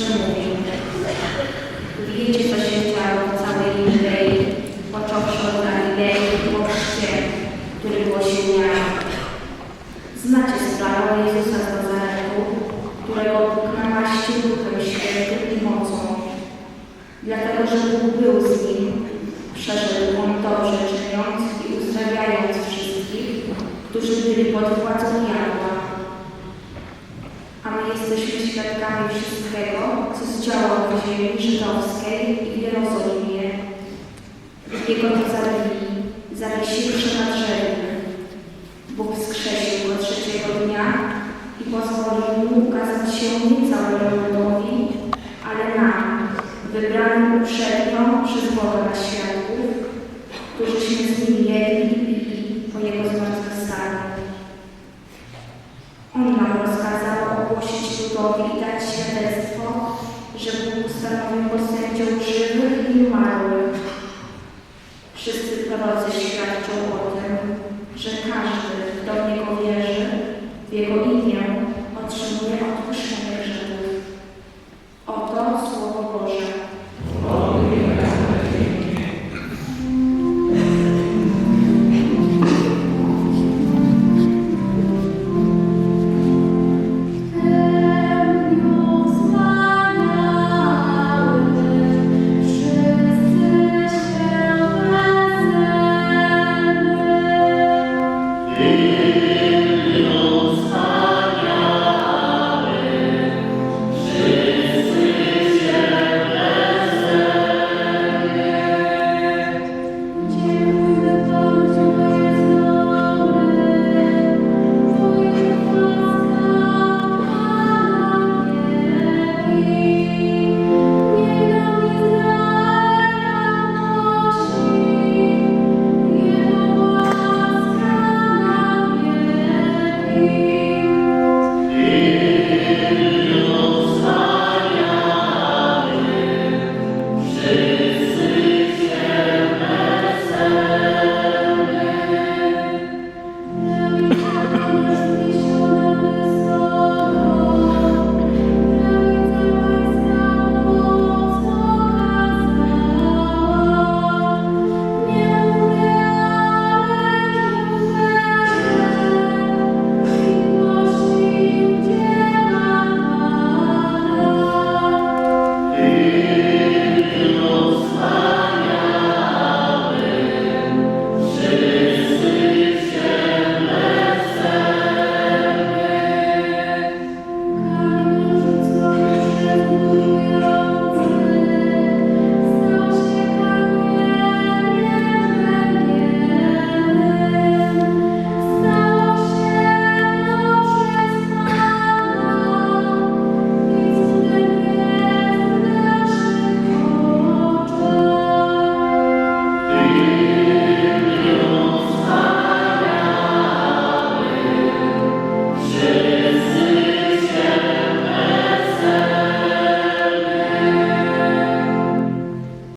przemówił. Wiecie, co się Chrzcie, który głosił Jan. Znacie sprawę Jezusa z Nazaretu, którego Bóg namaścił Duchem Świętym i mocą. Dlatego, że Bóg był z nim, przeszedł on dobrze czyniąc i uzdrawiając wszystkich, którzy byli pod władzą diabła. A my jesteśmy świadkami wszystkiego, co zdziałał w ziemi żydowskiej i w Jerozolimie. Jego to ukazać się nie całemu ludowi, ale nam, wybranym uprzednio przez Boga na świadków, którzyśmy z nim jedli i po jego zmartwychwstaniu. On nam rozkazał ogłosić ludowi i dać świadectwo, że Bóg ustanowił go sędzią żywych i umarłych. Wszyscy prorocy świadczą o tym, że każdy, kto w Niego wierzy, w Jego imię sin.